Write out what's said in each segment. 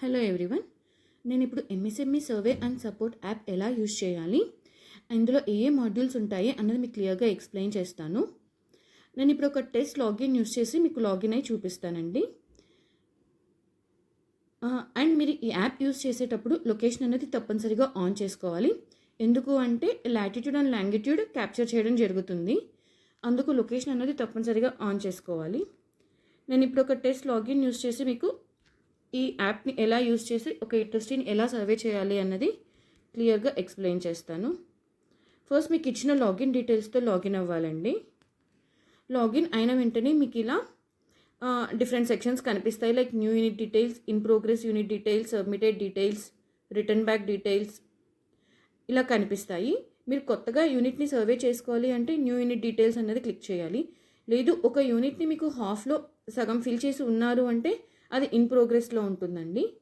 Hello everyone నేను ఇప్పుడు MSME survey and support app ఎలా యూజ్ చేయాలి? ఇందులో ఏ ఏ మాడ్యూల్స్ ఉంటాయి అన్నది మీకు క్లియర్గా ఎక్స్ప్లెయిన్ చేస్తాను. నేను ఇప్పుడు ఒక టెస్ట్ లాగిన్ యూజ్ చేసి మీకు లాగిన్ అయి చూపిస్తానండి. అండ్ మీరు ఈ యాప్ యూజ్ చేసేటప్పుడు లొకేషన్ అనేది తప్పనిసరిగా ఆన్ చేసుకోవాలి. ఎందుకు అంటే లాటిట్యూడ్ అండ్ లాంగిట్యూడ్ క్యాప్చర్ చేయడం జరుగుతుంది. అందుకు లొకేషన్ అనేది తప్పనిసరిగా ఆన్ చేసుకోవాలి. నేను ఇప్పుడు ఒక టెస్ట్ లాగిన్ యూజ్ చేసి మీకు ఈ యాప్ని ఎలా యూస్ చేసి ఒక ఇండస్ట్రీని ఎలా సర్వే చేయాలి అన్నది క్లియర్గా ఎక్స్ప్లెయిన్ చేస్తాను. ఫస్ట్ మీకు ఇచ్చిన లాగిన్ డీటెయిల్స్తో లాగిన్ అవ్వాలండి. లాగిన్ అయిన వెంటనే మీకు ఇలా డిఫరెంట్ సెక్షన్స్ కనిపిస్తాయి. Like new unit details in progress unit details submitted details return back details ఇలా కనిపిస్తాయి. మీరు కొత్తగా యూనిట్ని సర్వే చేసుకోవాలి అంటే న్యూ యూనిట్ డీటెయిల్స్ అనేది క్లిక్ చేయాలి. లేదు ఒక యూనిట్ని మీకు హాఫ్లో సగం ఫిల్ చేసి ఉన్నారు అంటే అది ఇన్ ప్రోగ్రెస్లో ఉంటుందండి.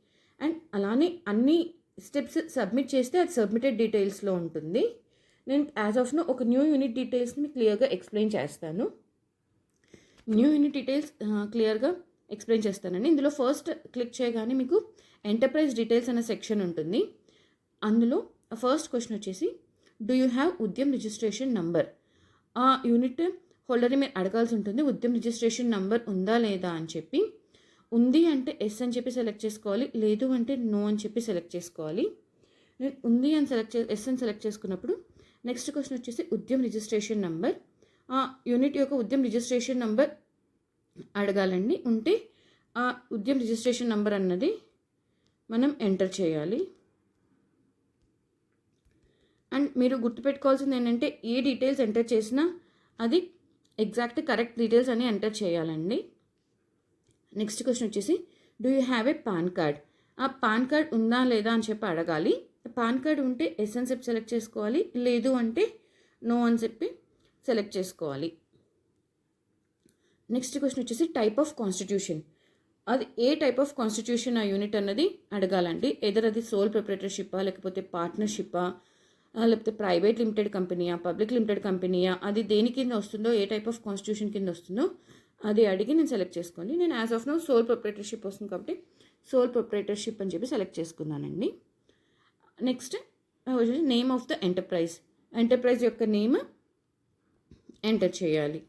అండ్ అలానే అన్ని స్టెప్స్ సబ్మిట్ చేస్తే అది సబ్మిటెడ్ డీటెయిల్స్లో ఉంటుంది. నేను యాజ్ ఆఫ్ నో ఒక న్యూ యూనిట్ డీటెయిల్స్ని క్లియర్గా ఎక్స్ప్లెయిన్ చేస్తాను. న్యూ యూనిట్ డీటెయిల్స్ క్లియర్గా ఎక్స్ప్లెయిన్ చేస్తానండి. ఇందులో ఫస్ట్ క్లిక్ చేయగానే మీకు ఎంటర్ప్రైజ్ డీటెయిల్స్ అనే సెక్షన్ ఉంటుంది. అందులో ఫస్ట్ క్వశ్చన్ వచ్చేసి do you have Udyam registration number ఆ యూనిట్ హోల్డర్ని మీరు అడగాల్సి ఉంటుంది ఉద్యమ్ రిజిస్ట్రేషన్ నంబర్ ఉందా లేదా? అని చెప్పి. ఉంది అంటే ఎస్ అని చెప్పి సెలెక్ట్ చేసుకోవాలి లేదు అంటే నో అని చెప్పి సెలెక్ట్ చేసుకోవాలి. నేను ఉంది అని సెలెక్ట్ చే ఎస్ అని సెలెక్ట్ చేసుకున్నప్పుడు నెక్స్ట్ క్వశ్చన్ వచ్చేసి ఉద్యమ రిజిస్ట్రేషన్ నంబర్. ఆ యూనిట్ యొక్క ఉద్యమ రిజిస్ట్రేషన్ నంబర్ అడగాలండి. ఉంటే ఆ ఉద్యమ రిజిస్ట్రేషన్ నంబర్ అన్నది మనం ఎంటర్ చేయాలి. అండ్ మీరు గుర్తుపెట్టుకోవాల్సింది ఏంటంటే ఏ డీటెయిల్స్ ఎంటర్ చేసినా అది ఎగ్జాక్ట్ కరెక్ట్ డీటెయిల్స్ అని ఎంటర్ చేయాలండి. నెక్స్ట్ క్వశ్చన్ వచ్చేసి do you have a PAN card ఆ పాన్ కార్డ్ ఉందా లేదా? అని చెప్పి అడగాలి. పాన్ కార్డ్ ఉంటే ఎస్ అని చెప్పి సెలెక్ట్ చేసుకోవాలి. లేదు అంటే నో అని చెప్పి సెలెక్ట్ చేసుకోవాలి. నెక్స్ట్ క్వశ్చన్ వచ్చేసి టైప్ ఆఫ్ కాన్స్టిట్యూషన్ అది ఏ టైప్ ఆఫ్ కాన్స్టిట్యూషన్ ఆ యూనిట్ అన్నది అడగాలండి. ఎదర్ అది సోల్ ప్రిపరేటర్షిప్పా లేకపోతే పార్ట్నర్షిప్పా లేకపోతే ప్రైవేట్ లిమిటెడ్ కంపెనీయా పబ్లిక్ లిమిటెడ్ కంపెనీయా అది దేని కింద వస్తుందో ఏ టైప్ ఆఫ్ కాన్స్టిట్యూషన్ కింద వస్తుందో అది అడిగి నేను సెలెక్ట్ చేసుకోండి నేను as of now sole proprietorship వస్తుంది కాబట్టి సోల్ ప్రొపరేటర్షిప్ అని చెప్పి సెలెక్ట్ చేసుకున్నానండి. Next name of the enterprise enterprise యొక్క నేమ్ ఎంటర్ చేయాలి.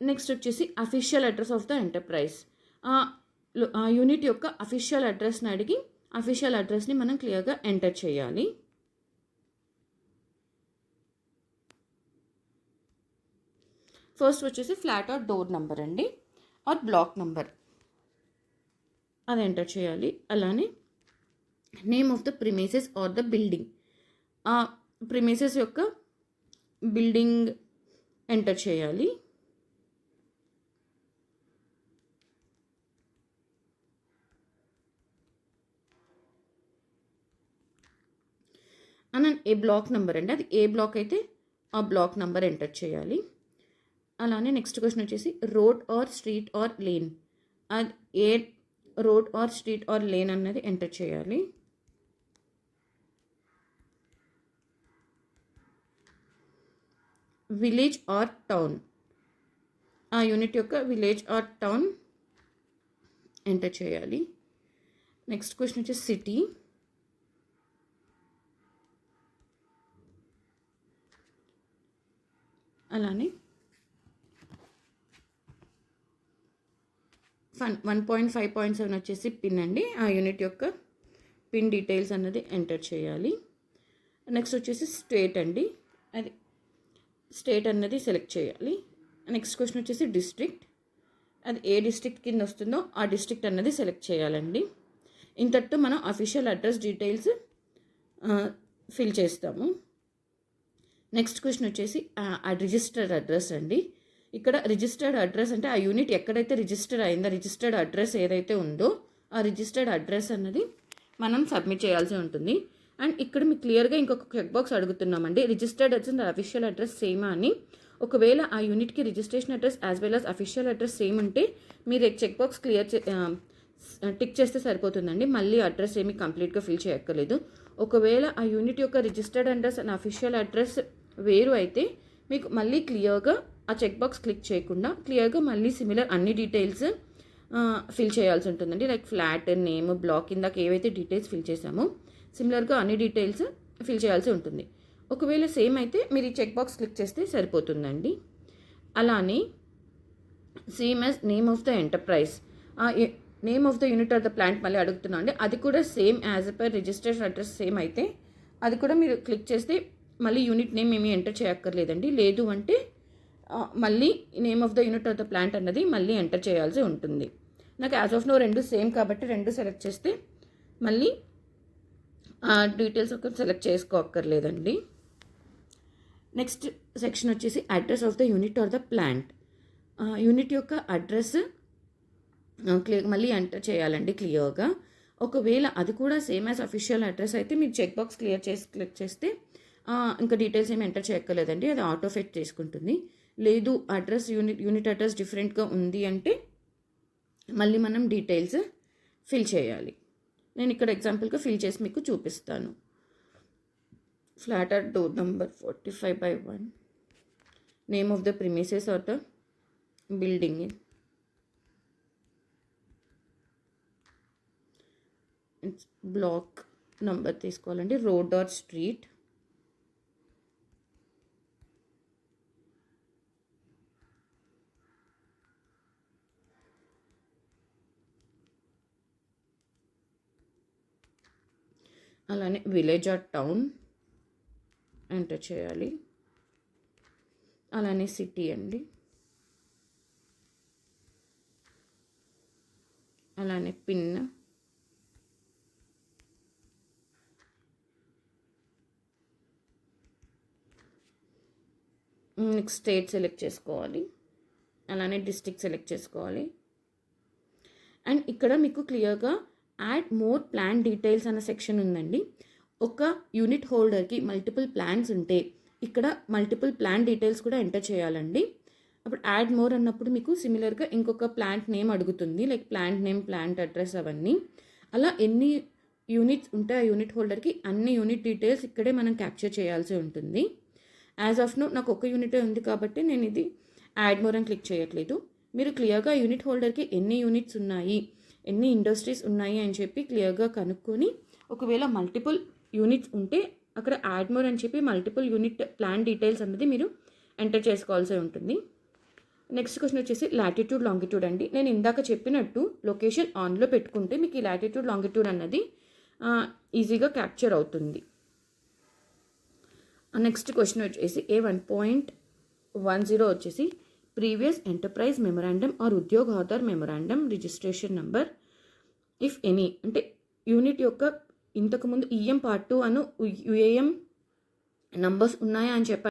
నెక్స్ట్ వచ్చేసి official address of the enterprise ఆ యూనిట్ యొక్క అఫీషియల్ అడ్రస్ని అడిగి అఫీషియల్ అడ్రస్ని మనం క్లియర్గా ఎంటర్ చేయాలి. ఫస్ట్ వచ్చేసి ఫ్లాట్ ఆర్ డోర్ నెంబర్ అండి. ఆర్ బ్లాక్ నెంబర్ అది ఎంటర్ చేయాలి. అలానే name of the premises or the building ఆ ప్రిమేసెస్ యొక్క బిల్డింగ్ ఎంటర్ చేయాలి. అన్న ఏ బ్లాక్ నెంబర్ అండి? అది ఏ బ్లాక్ అయితే ఆ బ్లాక్ నెంబర్ ఎంటర్ చేయాలి. అలానే నెక్స్ట్ క్వశ్చన్ వచ్చేసి road or street or lane? అది ఏ road or street or lane అన్నది ఎంటర్ చేయాలి. Village or town? ఆ యూనిట్ యొక్క విలేజ్ ఆర్ టౌన్ ఎంటర్ చేయాలి. నెక్స్ట్ క్వశ్చన్ వచ్చి సిటీ? అలానే fun one point five point seven వచ్చేసి పిన్ అండి. ఆ యూనిట్ యొక్క పిన్ డీటెయిల్స్ అన్నది ఎంటర్ చేయాలి. నెక్స్ట్ వచ్చేసి స్టేట్ అండి. అది స్టేట్ అన్నది సెలెక్ట్ చేయాలి. నెక్స్ట్ క్వశ్చన్ వచ్చేసి డిస్ట్రిక్ట్ అది ఏ డిస్ట్రిక్ట్ కింద వస్తుందో ఆ డిస్ట్రిక్ట్ అన్నది సెలెక్ట్ చేయాలండి. ఇంతటితో మనం అఫీషియల్ అడ్రస్ డీటెయిల్స్ ఫిల్ చేస్తాము. నెక్స్ట్ క్వశ్చన్ వచ్చేసి రిజిస్టర్డ్ అడ్రస్ అండి. ఇక్కడ రిజిస్టర్డ్ అడ్రస్ అంటే ఆ యూనిట్ ఎక్కడైతే రిజిస్టర్ అయిందో రిజిస్టర్డ్ అడ్రస్ ఏదైతే ఉందో ఆ రిజిస్టర్డ్ అడ్రస్ అన్నది మనం సబ్మిట్ చేయాల్సి ఉంటుంది. అండ్ ఇక్కడ మీకు క్లియర్గా ఇంకొక చెక్ బాక్స్ అడుగుతున్నామండి. రిజిస్టర్డ్ అడ్రస్ అఫీషియల్ అడ్రస్ సేమా అని. ఒకవేళ ఆ యూనిట్కి registration address as well as official address same ఉంటే మీరు చెక్ బాక్స్ క్లియర్ టిక్ చేస్తే సరిపోతుందండి. మళ్ళీ అడ్రస్ ఏమి కంప్లీట్గా ఫిల్ చేయక్కర్లేదు. ఒకవేళ ఆ యూనిట్ యొక్క registered address and official address వేరు అయితే మీకు మళ్ళీ క్లియర్గా ఆ చెక్ బాక్స్ క్లిక్ చేయకుండా క్లియర్గా మళ్ళీ సిమిలర్ అన్ని డీటెయిల్స్ ఫిల్ చేయాల్సి ఉంటుందండి. లైక్ ఫ్లాట్ నేమ్ బ్లాక్ ఇందాక ఏవైతే డీటెయిల్స్ ఫిల్ చేసామో సిమిలర్గా అన్ని డీటెయిల్స్ ఫిల్ చేయాల్సి ఉంటుంది. ఒకవేళ సేమ్ అయితే మీరు ఈ చెక్ బాక్స్ క్లిక్ చేస్తే సరిపోతుందండి. అలానే same as name of the enterprise name of the unit of the plant మళ్ళీ అడుగుతున్నా అండి అది కూడా same as per registration address same అయితే అది కూడా మీరు క్లిక్ చేస్తే మళ్ళీ యూనిట్ నేమ్ ఏమీ ఎంటర్ చేయక్కర్లేదండి. లేదు అంటే మళ్ళీ name of the unit of the plant అన్నది మళ్ళీ ఎంటర్ చేయాల్సి ఉంటుంది. నాకు యాజ్ ఆఫ్ నో రెండు సేమ్ కాబట్టి రెండు సెలెక్ట్ చేస్తే మళ్ళీ ఆ డీటెయిల్స్ ఒక సెలెక్ట్ చేసుకోక్కర్లేదండి. నెక్స్ట్ సెక్షన్ వచ్చేసి address of the unit or the plant unit యొక్క అడ్రస్ క్లియర్ మళ్ళీ ఎంటర్ చేయాలండి క్లియర్గా ఒకవేళ అది కూడా సేమ్ యాజ్ అఫీషియల్ అడ్రస్ అయితే మీరు చెక్ బాక్స్ క్లియర్ చేసి క్లిక్ చేస్తే ఇంకా డీటెయిల్స్ ఏమి ఎంటర్ చేయక్కర్లేదండి. అది ఆటోఫెట్ చేసుకుంటుంది. లేదు అడ్రస్ యూనిట్ యూనిట్ అడ్రస్ డిఫరెంట్గా ఉంది అంటే మళ్ళీ మనం డీటెయిల్స్ ఫిల్ చేయాలి. నేను ఇక్కడ ఎగ్జాంపుల్గా ఫిల్ చేసి మీకు చూపిస్తాను. Flat at door number forty five by one. Name of the premises or the building. It's block number తీసుకోవాలండి. Road or street. అలానే విలేజ్ ఆర్ టౌన్. ఎంటర్ చేయాలి. అలానే సిటీ అండి. అలానే పిన్. నెక్స్ట్ స్టేట్ సెలెక్ట్ చేసుకోవాలి. అలానే డిస్టిక్ సెలెక్ట్ చేసుకోవాలి. And ఇక్కడ మీకు క్లియర్గా యాడ్ మోర్ ప్లాన్ డీటెయిల్స్ అన్న సెక్షన్ ఉందండి. ఒక యూనిట్ హోల్డర్కి మల్టిపుల్ ప్లాన్స్ ఉంటే ఇక్కడ మల్టిపుల్ ప్లాన్ డీటెయిల్స్ కూడా ఎంటర్ చేయాలండి. అప్పుడు యాడ్ మోర్ అన్నప్పుడు మీకు సిమిలర్గా ఇంకొక ప్లాంట్ నేమ్ అడుగుతుంది like plant name plant address అవన్నీ. అలా ఎన్ని యూనిట్స్ ఉంటే ఆ యూనిట్ హోల్డర్కి అన్ని యూనిట్ డీటెయిల్స్ ఇక్కడే మనం క్యాప్చర్ చేయాల్సి ఉంటుంది. యాజ్ ఆఫ్ నో నాకు ఒక యూనిటే ఉంది కాబట్టి నేను ఇది యాడ్ మోర్ అని క్లిక్ చేయట్లేదు. మీరు క్లియర్గా యూనిట్ హోల్డర్కి ఎన్ని యూనిట్స్ ఉన్నాయి ఎన్ని ఇండస్ట్రీస్ ఉన్నాయి అని చెప్పి క్లియర్గా కనుక్కొని ఒకవేళ మల్టిపుల్ యూనిట్స్ ఉంటే అక్కడ యాడ్ మోర్ అని చెప్పి మల్టిపుల్ యూనిట్ ప్లాన్ డీటెయిల్స్ అనేది మీరు ఎంటర్ చేసుకోవాల్సి ఉంటుంది. నెక్స్ట్ క్వశ్చన్ వచ్చేసి లాటిట్యూడ్ లాంగిట్యూడ్ అండి. నేను ఇందాక చెప్పినట్టు లొకేషన్ ఆన్లో పెట్టుకుంటే మీకు ఈ లాటిట్యూడ్ లాంగిట్యూడ్ అన్నది ఈజీగా క్యాప్చర్ అవుతుంది. నెక్స్ట్ క్వశ్చన్ వచ్చేసి A one point one zero వచ్చేసి previous enterprise memorandum or Udyog Aadhaar memorandum registration number if any అంటే యూనిట్ యొక్క ఇంతకుముందు ఈఎం పార్ట్ టూ అను యుఏఎం నంబర్స్ ఉన్నాయా అని చెప్పాను